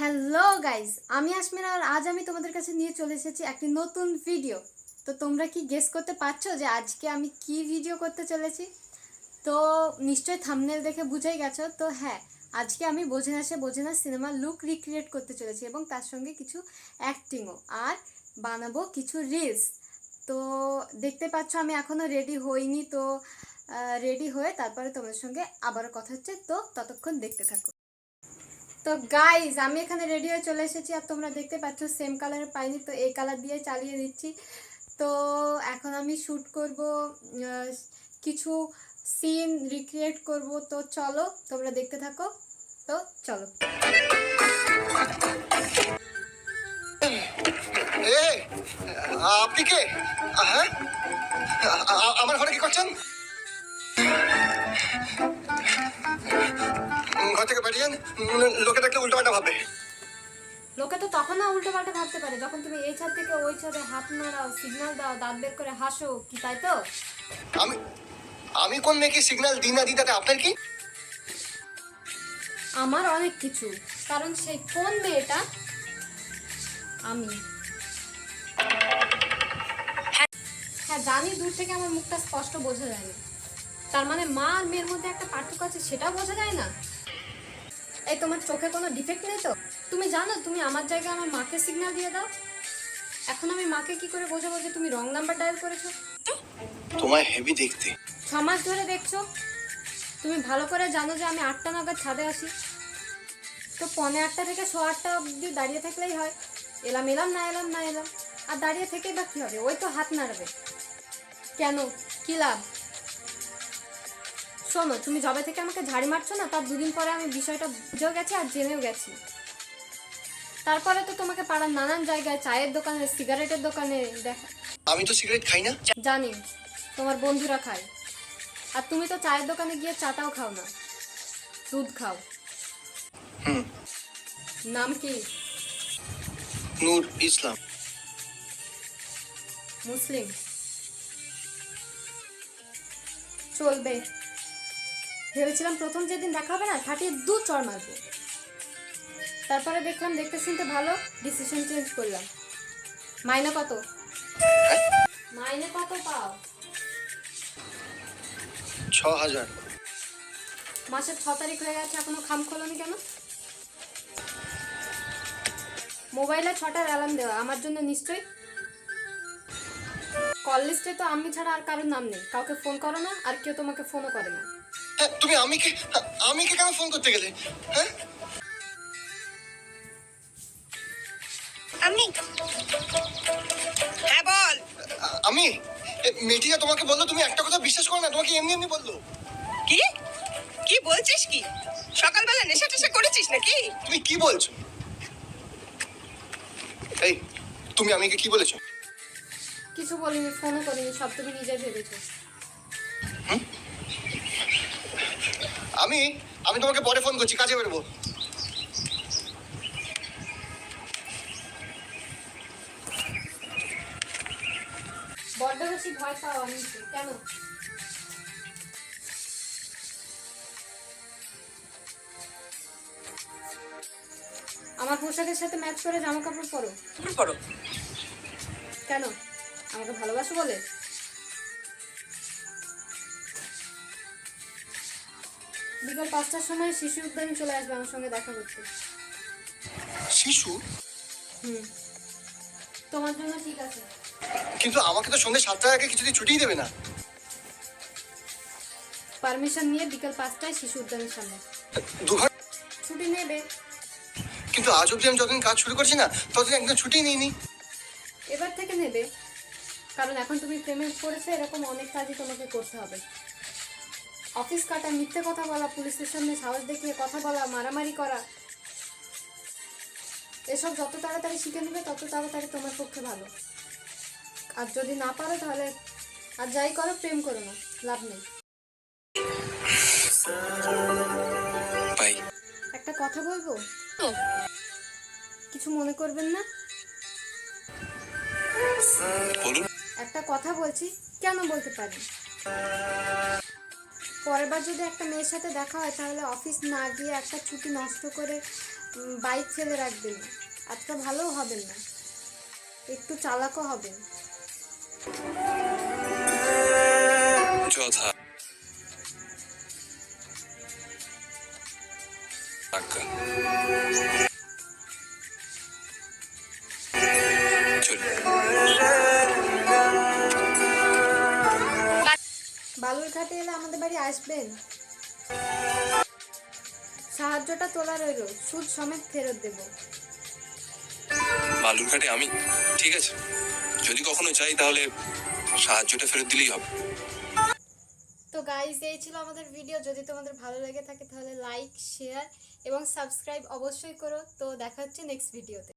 Hello guys আমি আশমিরা আর আজ আমি তোমাদের কাছে নিয়ে চলে এসেছি একটি নতুন ভিডিও তো তোমরা কি গেস করতে পারছ যে আজকে আমি কি ভিডিও করতে চলেছি? তো নিশ্চয়ই থামনেল দেখে বুঝেই গেছো। তো হ্যাঁ আজকে আমি বোঝে না সে বোঝে না সিনেমার লুক রিক্রিয়েট করতে চলেছি এবং তার সঙ্গে কিছু অ্যাক্টিংও আর বানাবো কিছু রিলস তো দেখতে পাচ্ছ আমি এখনও রেডি হইনি। তো রেডি হয়ে তারপরে তোমাদের সঙ্গে আবারও কথা হচ্ছে। তো ততক্ষণ দেখতে থাকো। তো গাইজ আমি এখানে রেডি হয়ে চলে এসেছি আর তোমরা দেখতে পাচ্ছ সেম কালারের পাইনি, তো এই কালার দিয়ে চালিয়ে দিচ্ছি। তো এখন আমি শ্যুট করব কিছু সিন রিক্রিয়েট করব। তো চলো, তোমরা দেখতে থাকো। তো চলো। আপনি কে? হ্যাঁ? আমার ঘরে কি করছেন? ঘর থেকে বেরিয়েন লোকে দেখলে উল্টো পাল্টা ভাববে। লোকে তো তখন না উল্টো পাল্টা ভাবতে পারে যখন তুমি এই ছাদ থেকে ওই ছাদে হাত নাড়াও সিগন্যাল দাও দাঁত বের করে হাসো কি তাই তো? আমি আমি কোন মেয়েকে সিগন্যাল দিই না দিই তাতে আপনার কি? আমার অনেক কিছু কারণ সেই কোন মেয়েটা আমি? হ্যাঁ জানি দূর থেকে আমার মুখটা স্পষ্ট বোঝা যায় না তার মানে মা আর মেয়ের মধ্যে একটা পার্থক্য আছে সেটাও বোঝা যায় না? এই তোমার চোখে কোনো ডিফেক্ট নেই তো? তুমি জানো তুমি আমার জায়গায় আমার মাকে সিগন্যাল দিয়ে দাও। এখন আমি মাকে কি করে বোঝাবো যে তুমি রং নাম্বার ডায়াল করেছ? তোমায় হেভি দেখতে। ছ মাস ধরে দেখছ। তুমি ভালো করে জানো যে আমি আটটা নাগাদ ছাদে আসি তো পনে আটটা থেকে ছ আটটা অবধি দাঁড়িয়ে থাকলেই হয়। এলাম এলাম না এলাম না এলাম। আর দাঁড়িয়ে থেকেই বা কী হবে? ওই তো হাত নাড়বে। কেন? কী লাভ? শোনো তুমি জবে থেকে আমাকে ঝাড়ি মারছো না? তার দুদিন পরে আমি বিষয়টা বুঝেও গেছি আর জেনেও গেছি। তারপরে তো তোমাকে পাড়ার নানান জায়গায় চায়ের দোকানে সিগারেটের দোকানে দেখা আমি তো সিগারেট খাই না। জানি তোমার বন্ধুরা খায়। আর তুমি তো চায়ের দোকানে গিয়ে চাটাও খাও না। দুধ খাও। নাম কি? নূর ইসলাম। মুসলিম। চলবে। ভেবেছিলাম প্রথম যেদিন দেখা হবে না ফাটিয়ে দু চর মারবো। তারপরে দেখলাম দেখতে শুনতে ভালো ডিসিশন চেঞ্জ করলাম। মাইনে কত? মাইনে কত পাও? ছ হাজার। মাসের ছ তারিখ হয়ে গেছে এখনও খাম খোলনি কেন? মোবাইলে ছটার অ্যালার্ম দেওয়া আমার জন্য নিশ্চয়ই? কল লিস্টে তো আমি ছাড়া আর কারোর নাম নেই। কাউকে ফোন করো না আর কেউ তোমাকে ফোনও করে না। হ্যাঁ তুমি আমি কে আমি কে কেন ফোন করতে গেলে? হ্যাঁ? আমি। হ্যাঁ বল। আমি? এ, তোমাকে বলল তুমি একটা কথা বিশ্বাস করো না তোমাকে এমনি এমনি বলল। কি? কি বলছিস কি? সকালবেলা নেশা টেশা করেছিস নাকি? তুমি কি বলছো? এই তুমি আমাকে কি বলেছ? কিছু বলিনি ফোনও করিনি সব তুমি নিজে ভেবেছো। আমি আমি তোমাকে পরে ফোন করছি কাজে বেরোবো। বড্ড বেশি ভয় পাও আমি কেন? আমার পোশাকের সাথে ম্যাচ করে জামা কাপড় পরো। তুমি করো কেন? আমাকে ভালোবাসো বলে? বিকাল পাঁচটার সময় শিশু উদ্যানে চলে আসবে আমার সঙ্গে দেখা করতে। শিশু? হুম। তোমার জন্য ঠিক আছে। কিন্তু আমাকে তো সন্ধ্যে সাতটার আগে কিছুদিন ছুটিই দেবে না। পারমিশন নিয়ে বিকাল পাঁচটায় শিশু উদ্যানের সামনে। দু ঘণ্টা ছুটি নেবে। কিন্তু আজ অব্দি আমি যতদিন কাজ শুরু করছি না ততদিন একদম ছুটি নিইনি। এবার থেকে নেবে। কারণ এখন তুমি প্রেমে পড়েছো এরকম অনেক কাজই তোমাকে করতে হবে। অফিস কাটা মিথ্যে কথা বলা পুলিশের সামনে সাহস দেখিয়ে কথা বলা মারামারি করা। এসব যত তাড়াতাড়ি শিখে নেবে তত তাড়াতাড়ি তোমার পক্ষে ভালো। আর যদি না পারো তাহলে আর যাই করো প্রেম করো না লাভ নেই। একটা কথা বলব? কিছু মনে করবেন না? একটা কথা বলছি কেন বলতে পারি? পরের বার যদি একটা মেয়ের সাথে দেখা হয়, তাহলে অফিস না গিয়ে একটা ছুটি নষ্ট করে বাইক ফেলে রাখবেন না। এতটা ভালোও হবে না। একটু চালাকও হবে। বাড়ি আসবেন? সাহায্যটা তোলা রইল সুদ সমেত ফেরত দেব। বালুরঘাটে আমি ঠিক আছে। যদি কখনো চাই তাহলে সাহায্যটা ফেরত দিলেই হবে। তো গাইস এই ছিল আমাদের ভিডিও যদি তোমাদের ভালো লেগে থাকে তাহলে লাইক শেয়ার এবং সাবস্ক্রাইব অবশ্যই করো। তো দেখা হচ্ছে নেক্সট ভিডিওতে